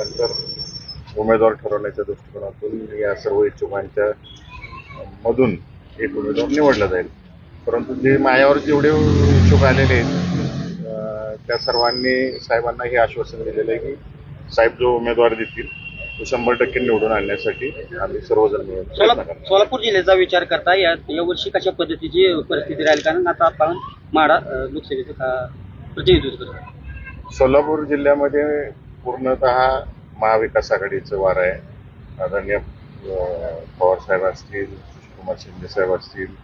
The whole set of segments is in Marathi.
झाल्यानंतर उमेदवार ठरवण्याच्या दृष्टिकोनातून या सर्व इच्छुकांच्या मधून एक उमेदवार निवडला जाईल. परंतु जे माझ्यावर जेवढे इच्छुक आलेले आहेत त्या सर्वांनी साहेबांना हे आश्वासन दिलेलं आहे की साहेब जो उमेदवार देतील तो शंभर टक्के निवडून आणण्यासाठी आम्ही सर्वजण मिळून सोलापूर जिल्ह्याचा विचार करता या यावर्षी कशा पद्धतीची परिस्थिती राहील? कारण आता आपण माडा लोकसभेचं प्रतिनिधित्व करतो सोलापूर जिल्ह्यामध्ये पूर्णतः महाविकास आघाडीचं वार आहे. आदरणीय पवार साहेब असतील सुशीलकुमार शिंदे साहेब असतील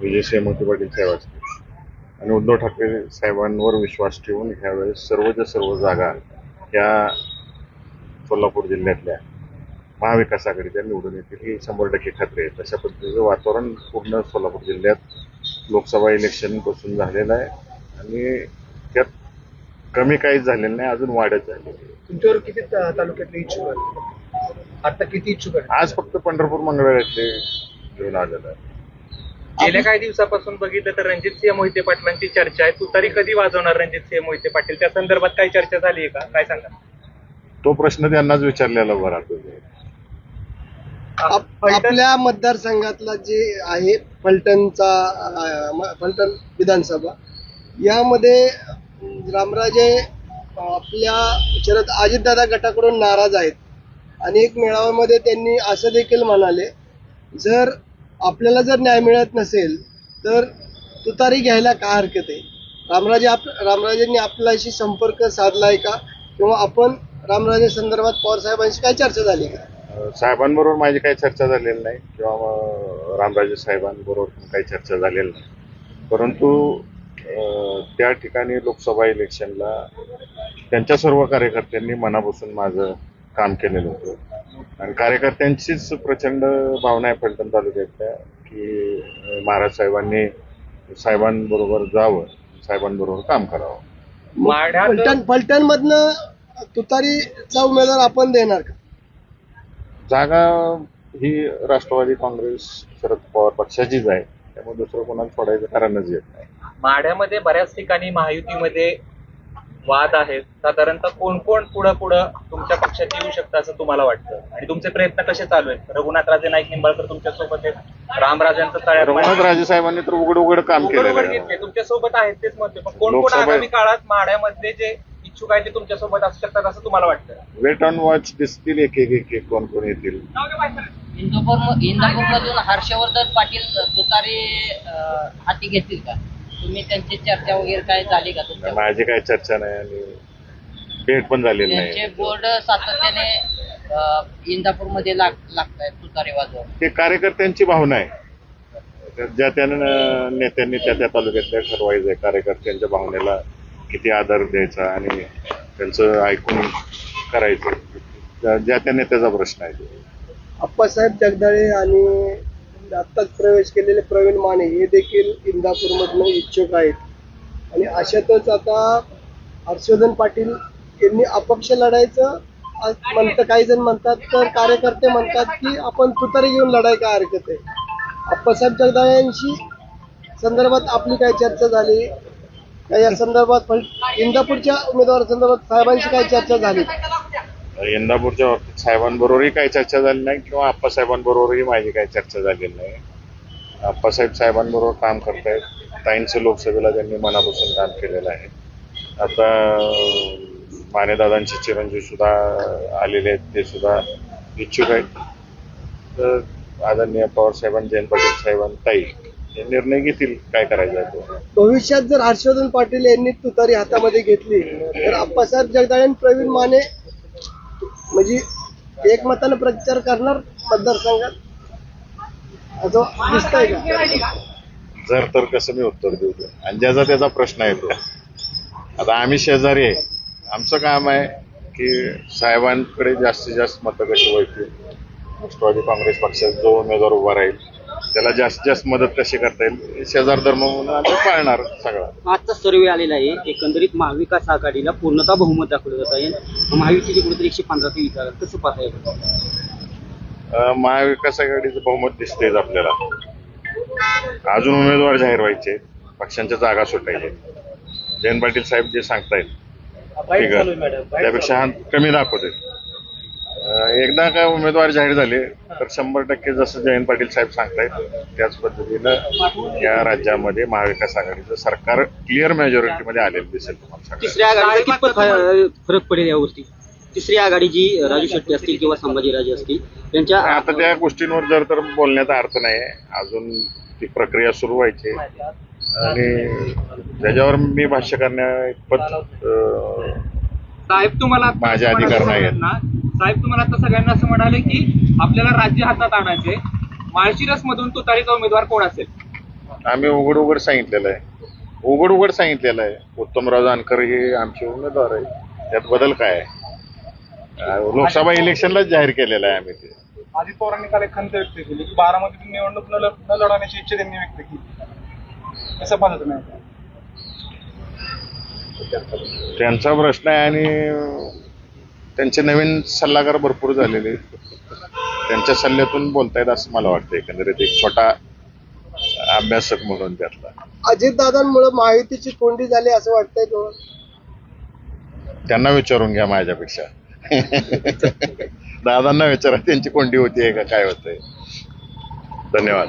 विजयसिंह मोती पाटील साहेब असतील. आणि उद्धव ठाकरे साहेबांवर विश्वास ठेवून ह्यावेळेस सर्वच्या सर्व जागा ह्या सोलापूर जिल्ह्यातल्या महाविकास आघाडीच्या निवडून येतील ही शंभर टक्के खात्री आहे. तशा पद्धतीचं वातावरण पूर्ण सोलापूर जिल्ह्यात लोकसभा इलेक्शनपासून झालेलं आहे. आणि त्यात कमी काहीच झालेलं नाही अजून वाढत आहे. तुमच्यावर किती ता- तालुक्यातले इच्छुक आहेत? आता किती इच्छुक आहेत? आज फक्त पंढरपूर मंगळवेढ्यातले घेऊन आलेलं आहे गेल्या काही दिवसापासून बघितलं तर रणजित सिंह मोहिते पाटलांची चर्चा आहे. तुतारी कधी वाजवणार रणजित सिंह मोहिते पाटील? त्या संदर्भात काही चर्चा झाली आहे का? काय सांगा? तो प्रश्न त्यांनाच विचारलेला बरा तुम्ही आप- आपल्या मतदारसंघातला जे आहे फलटणचा अं, म- फलटण विधानसभा यामध्ये रामराजे आपल्या शरद अजितदादा गटाकडून नाराज आहेत. आणि एक मेळाव्यामध्ये त्यांनी असं देखील म्हणाले जर आपल्याला जर न्याय मिळत नसेल तर तुतारी घ्यायला काय हरकत आहे? रामराजे आप रामराजेंनी आपल्याशी संपर्क साधला आहे का? किंवा आपण रामराजे संदर्भात पवार साहेबांशी काय चर्चा झाली का? साहेबांबरोबर माझी काही चर्चा झालेली नाही. किंवा मग रामराजे साहेबांबरोबर काही चर्चा झालेली नाही. परंतु त्या ठिकाणी लोकसभा इलेक्शनला त्यांच्या सर्व कार्यकर्त्यांनी मनापासून माझं काम केलेलं होतं. आणि कार्यकर्त्यांचीच प्रचंड भावना आहे फलटण तालुक्यातल्या की महाराज साहेबांनी साहेबांबरोबर जावं साहेबांबरोबर काम करावं. फलटण फलटण मधनं तुतारीचा उमेदवार आपण देणार का? जागा ही राष्ट्रवादी काँग्रेस शरद पवार पक्षाचीच आहे. त्यामुळे दुसरं कोणाला सोडायचं कारणच येत नाही. माढ्यामध्ये बऱ्याच ठिकाणी महायुतीमध्ये वाद आहेत. साधारणतः कोण कोण पुढं पुढं तुमच्या पक्षात येऊ शकतं असं तुम्हाला वाटतं? आणि तुमचे प्रयत्न कसे चालू आहेत? रघुनाथ राजे नाईक निंबाळकर तुमच्यासोबत आहेत. रामराजांचं तळ्यात रघुनाथ राजे साहेबांनी तर उघड उघड काम आहे. घेतले. तुमच्यासोबत आहेत तेच म्हणते पण कोण कोण लोकसभा- आगामी काळात माढ्यामध्ये जे इच्छुक आहेत ते तुमच्यासोबत असू शकतात असं तुम्हाला वाटतं? वेट ऑन वॉच दिसतील एक एक एक एक कोण कोण येतील. इंदोपूर इंदापूर मधून हर्षवर्धन पाटील तुतारी अं, हाती घेतील का? तुम्ही त्यांची चर्चा वगैरे काय झाली का तुमच्या? माझी काही चर्चा नाही आणि भेट पण झालेली त्यांचे नाही बोर्ड सातत्याने इंदापूरमध्ये लागत आहेत तुतारी वाजवून. ते कार्यकर्त्यांची भावना आहे. त्या- ज्या त्या न- नेत्यांनी त्या त्या तालुक्यातल्या ठरवायचं आहे कार्यकर्त्यांच्या भावनेला किती आदर द्यायचा आणि त्यांचं ऐकून करायचं. त्या- ज्या त्या नेत्याचा प्रश्न आहे तो. अप्पासाहेब जगदाळे आणि आत्ताच प्रवेश केलेले प्रवीण माने हे देखील इंदापूरमधनं इच्छुक आहेत. आणि अशातच आता हर्षवर्धन पाटील यांनी अपक्ष लढायचं म्हणतं काही जण म्हणतात तर कार्यकर्ते म्हणतात की आपण तुतारी घेऊन लढाय काय हरकत आहे? अप्पासाहेब जगदाळे यांशी संदर्भात आपली काय चर्चा झाली? या संदर्भात इंदापूरच्या उमेदवार संदर्भात साहेबांशी काय चर्चा झाली? इंदापूरच्या बाबतीत साहेबांबरोबरही काही चर्चा झाली नाही किंवा आप्पासाहेबांबरोबरही माझी काही चर्चा झालेली नाही. आप्पासाहेब साहेबांबरोबर काम करतायत. ताईंचं लोकसभेला त्यांनी मनापासून काम केलेलं आहे. आता मानेदादांचे चिरंजीव सुद्धा आलेले आहेत ते सुद्धा इच्छुक आहेत. तर आदरणीय पवार साहेबांनी जयंत पाटील साहेबांताई हे निर्णय घेतील काय करायचं आहे तो? भविष्यात जर हर्षवर्धन पाटील यांनी तुतारी हातामध्ये घेतली तर आप्पासाहेब जगदाळे आणि प्रवीण माने म्हणजे एकमतानं प्रचार करणार मतदारसंघात? असं दिसतंय का? जर तर कसं मी उत्तर देऊ आणि ज्याचा त्याचा प्रश्न आहे तो. आता आम्ही शेजारी आहे. आमचं काम आहे की साहेबांकडे जास्तीत जास्त मतं कशी वळतील राष्ट्रवादी काँग्रेस पक्षात जो उमेदवार उभा राहील त्याला जास्तीत जास्त मदत कशी करता येईल? शेजार धर्म म्हणून आम्ही पाळणार सगळा. आजचा सर्वे आलेला आहे एकंदरीत महाविकास आघाडीला पूर्णतः बहुमत दाखवलं जात आहे. महायुतीची कुठेतरी एकशे पंधरा ते जागा कसं पाहता महाविकास आघाडीचं बहुमत दिसतेच आपल्याला. अजून उमेदवार जाहीर व्हायचे पक्षांच्या जागा सुटायचे. जयंत पाटील साहेब जे सांगतायत त्यापेक्षा हा कमी दाखवते एकदा काय उमेदवार जाहीर झाले तर शंभर टक्के जसं जयंत पाटील साहेब सांगतायत त्याच पद्धतीनं या राज्यामध्ये महाविकास आघाडीचं सरकार क्लिअर मेजॉरिटीमध्ये आलेलं दिसेल तुम्हाला फरक पडेल या गोष्टी तिसरी आघाडी जी राजू शेट्टी असतील किंवा संभाजीराजे असतील त्यांच्या आता त्या गोष्टींवर जर तर बोलण्याचा अर्थ नाही अजून ती प्रक्रिया सुरू व्हायची आहे. आणि त्याच्यावर मी भाष्य करण्या इतपत अं, साहेब तुम्हाला आता माझे असं अधिकार म्हणाले नाहीयेत. साहेब तुम्हाला आता सगळ्यांना असं म्हणाले की आपल्याला राज्य हातात आणायचे. माळशिरस मधून तुतारीचा उमेदवार कोण असेल? आम्ही उघड उघड सांगितलेलं आहे. उघड उघड सांगितलेलं आहे. उत्तमराव जानकर हे आमचे उमेदवार आहे त्यात बदल काय आहे? लोकसभा इलेक्शनलाच जाहीर केलेलं आहे आम्ही ते. अजित पवारांनी काल एक खंत व्यक्त केली की बारामतीतून निवडणूक न लढ- न लढवण्याची इच्छा त्यांनी व्यक्त केली. कसं पाहता तुम्ही आता? त्यांचा प्रश्न आहे आणि त्यांचे नवीन सल्लागार भरपूर झालेले आहेत. त्यांच्या सल्ल्यातून बोलतायत असं मला वाटतं एकंदरीत एक छोटा अभ्यासक म्हणून त्यातला. अजितदादांमुळे महायुतीची कोंडी झाली असं वाटतंय त्यांना विचारून घ्या माझ्यापेक्षा. दादांना विचारा त्यांची कोंडी होती का? काय होतंय? धन्यवाद.